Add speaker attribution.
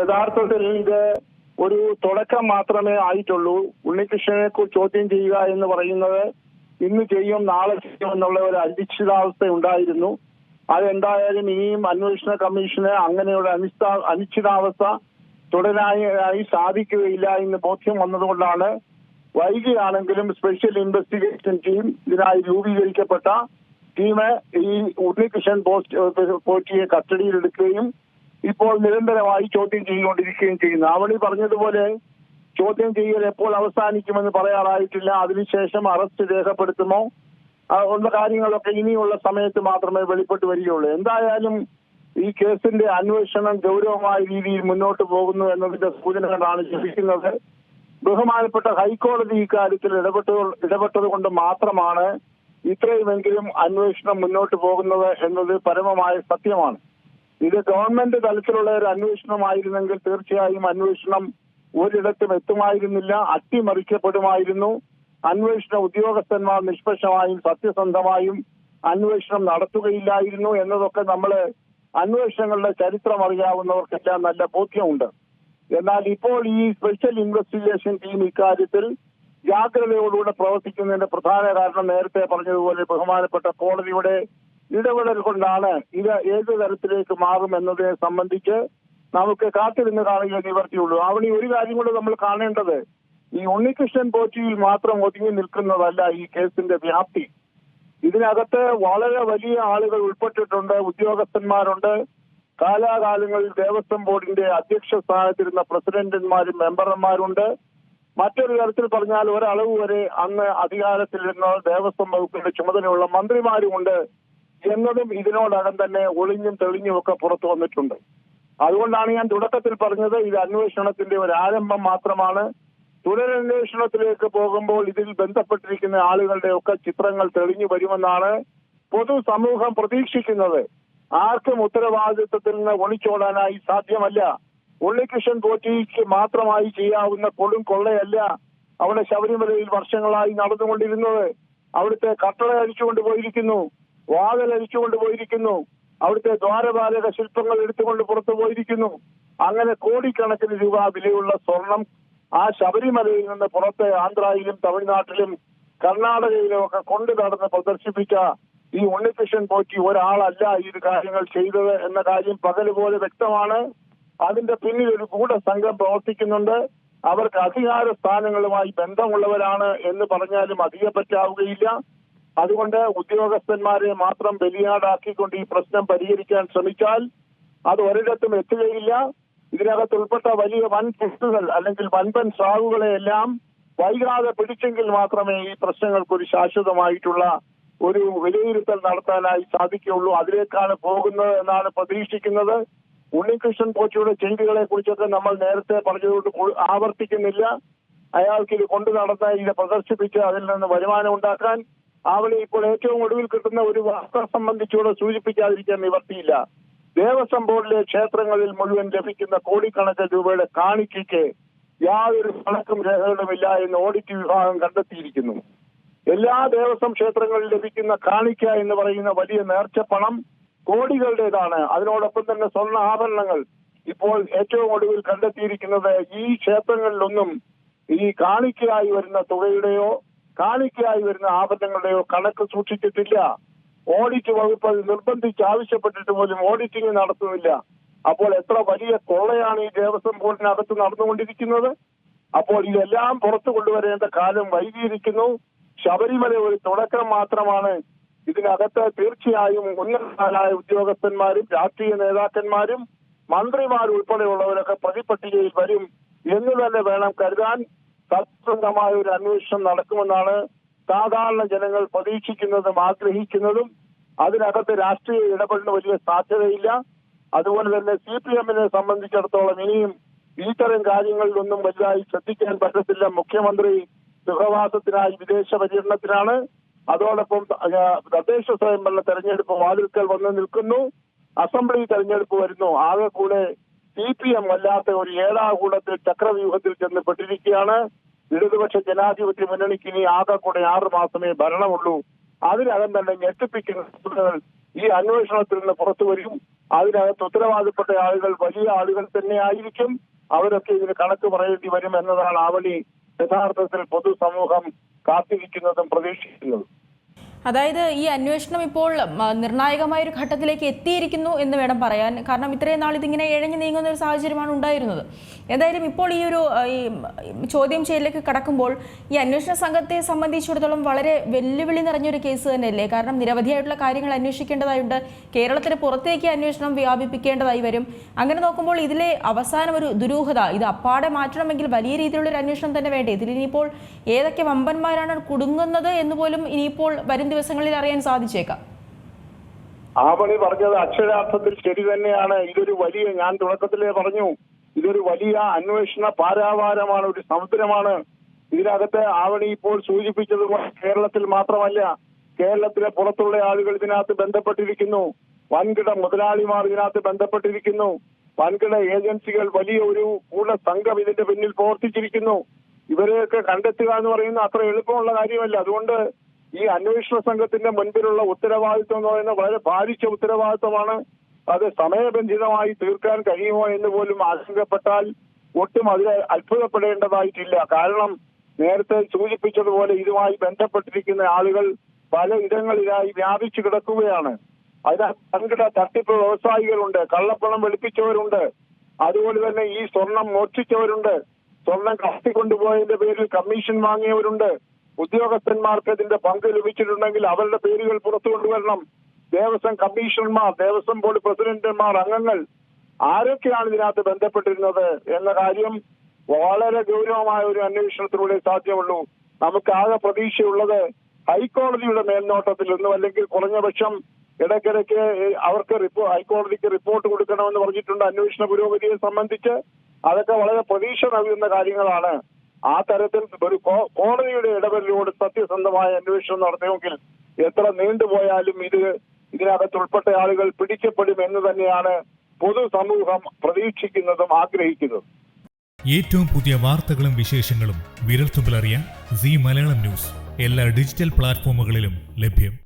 Speaker 1: യഥാർത്ഥത്തിൽ ഒരു തുടക്കം മാത്രമേ ആയിട്ടുള്ളൂ. ഉണ്ണികൃഷ്ണനെ ചോദ്യം ചെയ്യുക എന്ന് പറയുന്നത് ഇന്ന് ചെയ്യും നാളെ ചെയ്യും എന്നുള്ള ഒരു അനിശ്ചിതാവസ്ഥ ഉണ്ടായിരുന്നു. അതെന്തായാലും ഇനിയും അന്വേഷണ കമ്മീഷന് അങ്ങനെയുള്ള അനിശ്ചിത അനിശ്ചിതാവസ്ഥ തുടരാനായി സാധിക്കുകയില്ല എന്ന് ബോധ്യം വന്നതുകൊണ്ടാണ് വൈകിയാണെങ്കിലും സ്പെഷ്യൽ ഇൻവെസ്റ്റിഗേഷൻ ടീം ഇതിനായി രൂപീകരിക്കപ്പെട്ട ടീം ഈ ഉണ്ണികൃഷ്ണൻ പോസ്റ്റ് പോറ്റിയെ കസ്റ്റഡിയിലെടുക്കുകയും ഇപ്പോൾ നിരന്തരമായി ചോദ്യം ചെയ്തുകൊണ്ടിരിക്കുകയും ചെയ്യുന്നു അവളി പറഞ്ഞതുപോലെ ചോദ്യം ചെയ്യൽ എപ്പോൾ അവസാനിക്കുമെന്ന് പറയാറായിട്ടില്ല. അതിനുശേഷം അറസ്റ്റ് രേഖപ്പെടുത്തുമോ? ഉള്ള കാര്യങ്ങളൊക്കെ ഇനിയുള്ള സമയത്ത് മാത്രമേ വെളിപ്പെട്ട് വരികയുള്ളൂ. എന്തായാലും ഈ കേസിന്റെ അന്വേഷണം ഗൗരവമായ രീതിയിൽ മുന്നോട്ട് പോകുന്നു എന്നതിന്റെ സൂചനകളാണ് ലഭിക്കുന്നത്. ബഹുമാനപ്പെട്ട ഹൈക്കോടതി ഇക്കാര്യത്തിൽ ഇടപെട്ട ഇടപെട്ടത് കൊണ്ട് മാത്രമാണ് ഇത്രയുമെങ്കിലും അന്വേഷണം മുന്നോട്ട് പോകുന്നത് എന്നത് പരമമായ സത്യമാണ്. ഇത് ഗവൺമെന്റ് തലത്തിലുള്ള ഒരു അന്വേഷണമായിരുന്നെങ്കിൽ തീർച്ചയായും അന്വേഷണം ഒരിടത്തും എത്തുമായിരുന്നില്ല അട്ടിമറിക്കപ്പെടുമായിരുന്നു. അന്വേഷണ ഉദ്യോഗസ്ഥന്മാർ നിഷ്പക്ഷമായും സത്യസന്ധമായും അന്വേഷണം നടത്തുകയില്ലായിരുന്നു എന്നതൊക്കെ നമ്മൾ അന്വേഷണങ്ങളുടെ ചരിത്രം അറിയാവുന്നവർക്കെല്ലാം നല്ല ബോധ്യമുണ്ട്. എന്നാൽ ഇപ്പോൾ ഈ സ്പെഷ്യൽ ഇൻവെസ്റ്റിഗേഷൻ ടീം ഇക്കാര്യത്തിൽ ജാഗ്രതയോടുകൂടെ പ്രവർത്തിക്കുന്നതിന്റെ പ്രധാന കാരണം നേരത്തെ പറഞ്ഞതുപോലെ ബഹുമാനപ്പെട്ട കോടതിയുടെ ഇടപെടൽ കൊണ്ടാണ് ഇത് ഏത് തരത്തിലേക്ക് മാറും എന്നതിനെ സംബന്ധിച്ച് നമുക്ക് കാത്തിരുന്ന് കാണുക നിവർത്തിയുള്ളൂ. അവിടെ ഒരു കാര്യം കൂടെ നമ്മൾ കാണേണ്ടത് ഈ ഉണ്ണികൃഷ്ണൻ പോറ്റിയിൽ മാത്രം ഒതുങ്ങി നിൽക്കുന്നതല്ല ഈ കേസിന്റെ വ്യാപ്തി. ഇതിനകത്ത് വളരെ വലിയ ആളുകൾ ഉൾപ്പെട്ടിട്ടുണ്ട് ഉദ്യോഗസ്ഥന്മാരുണ്ട്. കാലാകാലങ്ങളിൽ ദേവസ്വം ബോർഡിന്റെ അധ്യക്ഷ സ്ഥാനത്തിരുന്ന പ്രസിഡന്റന്മാരും മെമ്പർമാരുണ്ട്. മറ്റൊരു തരത്തിൽ പറഞ്ഞാൽ ഒരളവ് വരെ അന്ന് അധികാരത്തിലിരുന്ന ദേവസ്വം വകുപ്പിന്റെ ചുമതലയുള്ള മന്ത്രിമാരുമുണ്ട്. എന്നതും ഇതിനോടകം തന്നെ ഒളിഞ്ഞും തെളിഞ്ഞും ഒക്കെ പുറത്തു വന്നിട്ടുണ്ട്. അതുകൊണ്ടാണ് ഞാൻ തുടക്കത്തിൽ പറഞ്ഞത് ഇത് അന്വേഷണത്തിന്റെ ഒരു ആരംഭം മാത്രമാണ്. തുടരന്വേഷണത്തിലേക്ക് പോകുമ്പോൾ ഇതിൽ ബന്ധപ്പെട്ടിരിക്കുന്ന ആളുകളുടെ ഒക്കെ ചിത്രങ്ങൾ തെളിഞ്ഞു വരുമെന്നാണ് പൊതുസമൂഹം പ്രതീക്ഷിക്കുന്നത്. ആർക്കും ഉത്തരവാദിത്വത്തിൽ നിന്ന് ഒളിച്ചോടാനായി സാധ്യമല്ല. ഉള്ളികൃഷ്ണൻ പോറ്റിക്ക് മാത്രമായി ചെയ്യാവുന്ന കൊടും കൊള്ളയല്ല അവിടെ ശബരിമലയിൽ വർഷങ്ങളായി നടന്നുകൊണ്ടിരുന്നത്. അവിടുത്തെ കട്ടള അടിച്ചുകൊണ്ട് പോയിരിക്കുന്നു. വാതിൽ പോയിരിക്കുന്നു. അവിടുത്തെ ദ്വാരപാലക ശില്പങ്ങൾ എടുത്തുകൊണ്ട് പുറത്തു പോയിരിക്കുന്നു. അങ്ങനെ കോടിക്കണക്കിന് രൂപ വിലയുള്ള സ്വർണം ആ ശബരിമലയിൽ നിന്ന് പുറത്ത് ആന്ധ്രയിലും തമിഴ്നാട്ടിലും കർണാടകയിലും ഒക്കെ കൊണ്ടു നടന്ന് പ്രദർശിപ്പിച്ച ഈ ഉണ്ണികൃഷ്ണൻ പോറ്റി ഒരാളല്ല ഈ കാര്യങ്ങൾ ചെയ്തത് എന്ന കാര്യം പകൽ പോലെ വ്യക്തമാണ്. അതിന്റെ പിന്നിൽ ഒരു കൂടസംഘം പ്രവർത്തിക്കുന്നുണ്ട്. അവർക്ക് അധികാര സ്ഥാനങ്ങളുമായി ബന്ധമുള്ളവരാണ് എന്ന് പറഞ്ഞാലും അധികം പറ്റാവുകയില്ല അതുകൊണ്ട് ഉദ്യോഗസ്ഥന്മാരെ മാത്രം ബലിയാടാക്കിക്കൊണ്ട് ഈ പ്രശ്നം പരിഹരിക്കാൻ ശ്രമിച്ചാൽ അത് ഒരിടത്തും എത്തുകയില്ല. ഇതിനകത്ത് ഉൾപ്പെട്ട വലിയ വൻ പുസ്തുകൾ അല്ലെങ്കിൽ വൻപൻ സാവുകളെയെല്ലാം വൈകാതെ പിടിച്ചെങ്കിൽ മാത്രമേ ഈ പ്രശ്നങ്ങൾക്ക് ഒരു ശാശ്വതമായിട്ടുള്ള ഒരു വിലയിരുത്തൽ നടത്താനായി സാധിക്കുകയുള്ളൂ. അതിലേക്കാണ് പോകുന്നത് എന്നാണ് പ്രതീക്ഷിക്കുന്നത്. ഉണ്ണികൃഷ്ണൻ പോറ്റിയുടെ ചെയ്തികളെ കുറിച്ചൊക്കെ നമ്മൾ നേരത്തെ പറഞ്ഞതുകൊണ്ട് ആവർത്തിക്കുന്നില്ല. അയാൾക്ക് ഇത് കൊണ്ടു നടന്ന ഇത് പ്രദർശിപ്പിച്ച് അതിൽ നിന്ന് വരുമാനം ഉണ്ടാക്കാൻ അവളെ ഇപ്പോൾ ഏറ്റവും ഒടുവിൽ കിട്ടുന്ന ഒരു വാർത്ത സംബന്ധിച്ചുകൂടെ സൂചിപ്പിക്കാതിരിക്കാൻ നിവർത്തിയില്ല. ദേവസ്വം ബോർഡിലെ ക്ഷേത്രങ്ങളിൽ മുഴുവൻ ലഭിക്കുന്ന കോടിക്കണക്കിന് രൂപയുടെ കാണിക്കയ്ക്ക് യാതൊരു കണക്കും രേഖകളുമില്ല എന്ന് ഓഡിറ്റ് വിഭാഗം കണ്ടെത്തിയിരിക്കുന്നു. എല്ലാ ദേവസ്വം ക്ഷേത്രങ്ങളിൽ ലഭിക്കുന്ന കാണിക്ക എന്ന് പറയുന്ന വലിയ നേർച്ച പണം കോടികളുടേതാണ്. അതിനോടൊപ്പം തന്നെ സ്വർണ ആഭരണങ്ങൾ ഇപ്പോൾ ഏറ്റവും ഒടുവിൽ കണ്ടെത്തിയിരിക്കുന്നത് ഈ ക്ഷേത്രങ്ങളിലൊന്നും ഈ കാണിക്കയായി വരുന്ന തുകയുടെയോ കാണിക്കയായി വരുന്ന ആപത്തങ്ങളുടെയോ കണക്ക് സൂക്ഷിച്ചിട്ടില്ല. ഓഡിറ്റ് വകുപ്പ് അത് നിർബന്ധിച്ച് ആവശ്യപ്പെട്ടിട്ട് പോലും ഓഡിറ്റിംഗ് നടത്തുന്നില്ല. അപ്പോൾ എത്ര വലിയ കൊള്ളയാണ് ഈ ദേവസ്വം ബോർഡിനകത്ത് നടന്നുകൊണ്ടിരിക്കുന്നത്? അപ്പോൾ ഇതെല്ലാം പുറത്തു കൊണ്ടുവരേണ്ട കാലം വൈകിയിരിക്കുന്നു. ശബരിമല ഒരു തുടക്കം മാത്രമാണ്. ഇതിനകത്ത് തീർച്ചയായും ഉന്നതരായ ഉദ്യോഗസ്ഥന്മാരും രാഷ്ട്രീയ നേതാക്കന്മാരും മന്ത്രിമാരും ഉൾപ്പെടെയുള്ളവരൊക്കെ പ്രതിപട്ടികയിൽ വരും എന്ന് തന്നെ വേണം കരുതാൻ. സത്യസന്ധമായ ഒരു അന്വേഷണം നടക്കുമെന്നാണ് സാധാരണ ജനങ്ങൾ പ്രതീക്ഷിക്കുന്നതും ആഗ്രഹിക്കുന്നതും. അതിനകത്ത് രാഷ്ട്രീയ ഇടപെടലിന് വലിയ സാധ്യതയില്ല. അതുപോലെ തന്നെ സി പി എമ്മിനെ സംബന്ധിച്ചിടത്തോളം ഇനിയും ഇത്തരം കാര്യങ്ങളിലൊന്നും വലുതായി ശ്രദ്ധിക്കാൻ പറ്റത്തില്ല. മുഖ്യമന്ത്രി സുഖവാസത്തിനായി വിദേശ പര്യടനത്തിനാണ്. അതോടൊപ്പം തദ്ദേശ സ്വയംഭരണ തെരഞ്ഞെടുപ്പ് വാതിൽക്കൽ വന്ന് നിൽക്കുന്നു. അസംബ്ലി തെരഞ്ഞെടുപ്പ് വരുന്നു. ആകെ കൂടെ സി പി എം അല്ലാത്ത ഒരു ഏഴാകൂടത്തിൽ ചക്രവ്യൂഹത്തിൽ ചെന്ന് പെട്ടിരിക്കുകയാണ് ഇടതുപക്ഷ ജനാധിപത്യ മുന്നണിക്ക് ഇനി ആകെ കൂടെ ആറു മാസമേ ഭരണമുള്ളൂ. അതിനകം തന്നെ ഞെട്ടിപ്പിക്കുന്ന സൂചനകൾ ഈ അന്വേഷണത്തിൽ നിന്ന് പുറത്തു വരും. അതിനകത്ത് ഉത്തരവാദപ്പെട്ട ആളുകൾ വലിയ ആളുകൾ തന്നെ ആയിരിക്കും. അവരൊക്കെ ഇതിന് കണക്ക് പറയേണ്ടി വരും എന്നതാണ് ആവലി യഥാർത്ഥത്തിൽ പൊതുസമൂഹം കാത്തിരിക്കുന്നതും പ്രതീക്ഷിക്കുന്നതും.
Speaker 2: അതായത് ഈ അന്വേഷണം ഇപ്പോൾ നിർണായകമായ ഒരു ഘട്ടത്തിലേക്ക് എത്തിയിരിക്കുന്നു എന്ന് വേണം പറയാൻ. കാരണം ഇത്രയും നാൾ ഇതിങ്ങനെ ഇഴഞ്ഞു നീങ്ങുന്ന ഒരു സാഹചര്യമാണ് ഉണ്ടായിരുന്നത്. എന്തായാലും ഇപ്പോൾ ഈ ഒരു ഈ ചോദ്യം ചെയ്യലിലേക്ക് കടക്കുമ്പോൾ ഈ അന്വേഷണ സംഘത്തെ സംബന്ധിച്ചിടത്തോളം വളരെ വെല്ലുവിളി നിറഞ്ഞൊരു കേസ് തന്നെയല്ലേ? കാരണം നിരവധിയായിട്ടുള്ള കാര്യങ്ങൾ അന്വേഷിക്കേണ്ടതായുണ്ട്. കേരളത്തിന് പുറത്തേക്ക് അന്വേഷണം വ്യാപിപ്പിക്കേണ്ടതായി വരും. അങ്ങനെ നോക്കുമ്പോൾ ഇതിലെ അവസാനം ഒരു ദുരൂഹത ഇത് അപ്പാടെ മാറ്റണമെങ്കിൽ വലിയ രീതിയിലുള്ള ഒരു അന്വേഷണം തന്നെ വേണ്ടേ? ഇതിൽ ഇനിയിപ്പോൾ ഏതൊക്കെ വമ്പന്മാരാണ് കുടുങ്ങുന്നത് എന്ന് പോലും ഇനിയിപ്പോൾ വരും ദിവസങ്ങളിൽ അറിയാൻ സാധിച്ചേക്കാം.
Speaker 1: ആവണി പറഞ്ഞത് അക്ഷരാർത്ഥത്തിൽ ശരി തന്നെയാണ്. ഇതൊരു വലിയ ഞാൻ തുടക്കത്തിലേ പറഞ്ഞു ഇതൊരു വലിയ അന്വേഷണ പാരാവാരമാണ് ഒരു സമുദ്രമാണ്. ഇതിനകത്ത് ആവണി ഇപ്പോൾ സൂചിപ്പിച്ചതുപോലെ കേരളത്തിൽ മാത്രമല്ല കേരളത്തിലെ പുറത്തുള്ള ആളുകൾ ഇതിനകത്ത് ബന്ധപ്പെട്ടിരിക്കുന്നു. വൻകിട മുതലാളിമാർ ഇതിനകത്ത് ബന്ധപ്പെട്ടിരിക്കുന്നു. വൻകിട ഏജൻസികൾ വലിയ ഒരു കൂട സംഘം ഇതിന്റെ പിന്നിൽ പ്രവർത്തിച്ചിരിക്കുന്നു. ഇവരെയൊക്കെ കണ്ടെത്തുക എന്ന് പറയുന്നത് അത്ര എളുപ്പമുള്ള കാര്യമല്ല. അതുകൊണ്ട് ഈ അന്വേഷണ സംഘത്തിന്റെ മുൻപിലുള്ള ഉത്തരവാദിത്വം എന്ന് പറയുന്നത് വളരെ ഭാരിച്ച ഉത്തരവാദിത്വമാണ്. അത് സമയബന്ധിതമായി തീർക്കാൻ കഴിയുമോ എന്ന് പോലും ആശങ്കപ്പെട്ടാൽ ഒട്ടും അതിൽ അത്ഭുതപ്പെടേണ്ടതായിട്ടില്ല. കാരണം നേരത്തെ സൂചിപ്പിച്ചതുപോലെ ഇതുമായി ബന്ധപ്പെട്ടിരിക്കുന്ന ആളുകൾ പല ഇടങ്ങളിലായി വ്യാപിച്ചു കിടക്കുകയാണ്. അതിനകത്ത് വൻകിട തട്ടിപ്പ് വ്യവസായികളുണ്ട് കള്ളപ്പണം വെളുപ്പിച്ചവരുണ്ട് അതുപോലെ തന്നെ ഈ സ്വർണം മോഷ്ടിച്ചവരുണ്ട് സ്വർണം കടത്തിക്കൊണ്ടുപോയതിന്റെ പേരിൽ കമ്മീഷൻ വാങ്ങിയവരുണ്ട്. ഉദ്യോഗസ്ഥന്മാർക്ക് ഇതിന്റെ പങ്ക് ലഭിച്ചിട്ടുണ്ടെങ്കിൽ അവരുടെ പേരുകൾ പുറത്തു കൊണ്ടുവരണം. ദേവസ്വം കമ്മീഷണർമാർ ദേവസ്വം ബോർഡ് പ്രസിഡന്റുമാർ അംഗങ്ങൾ ആരൊക്കെയാണ് ഇതിനകത്ത് ബന്ധപ്പെട്ടിരുന്നത് എന്ന കാര്യം വളരെ ഗൗരവമായ ഒരു അന്വേഷണത്തിലൂടെ സാധ്യമുള്ളൂ നമുക്ക് ആകെ പ്രതീക്ഷയുള്ളത് ഹൈക്കോടതിയുടെ മേൽനോട്ടത്തിൽ നിന്നും അല്ലെങ്കിൽ കുറഞ്ഞപക്ഷം ഇടയ്ക്കിടയ്ക്ക് അവർക്ക് ഹൈക്കോടതിക്ക് റിപ്പോർട്ട് കൊടുക്കണമെന്ന് പറഞ്ഞിട്ടുണ്ട് അന്വേഷണ പുരോഗതിയെ സംബന്ധിച്ച്. അതൊക്കെ വളരെ പ്രതീക്ഷ നൽകുന്ന കാര്യങ്ങളാണ്. ആ തരത്തിൽ ഒരു കോടതിയുടെ ഇടപെടലോട് സത്യസന്ധമായ അന്വേഷണം നടത്തിയെങ്കിൽ എത്ര നീണ്ടുപോയാലും ഇത് ഇതിനകത്ത് ഉൾപ്പെട്ട ആളുകൾ പിടിക്കപ്പെടും എന്ന് തന്നെയാണ് പൊതുസമൂഹം പ്രതീക്ഷിക്കുന്നതും ആഗ്രഹിക്കുന്നതും.
Speaker 3: ഏറ്റവും പുതിയ വാർത്തകളും വിശേഷങ്ങളും വിരൽത്തുമ്പിലറിയാൻ സി മലയാളം ന്യൂസ്. എല്ലാ ഡിജിറ്റൽ പ്ലാറ്റ്ഫോമുകളിലും ലഭ്യം.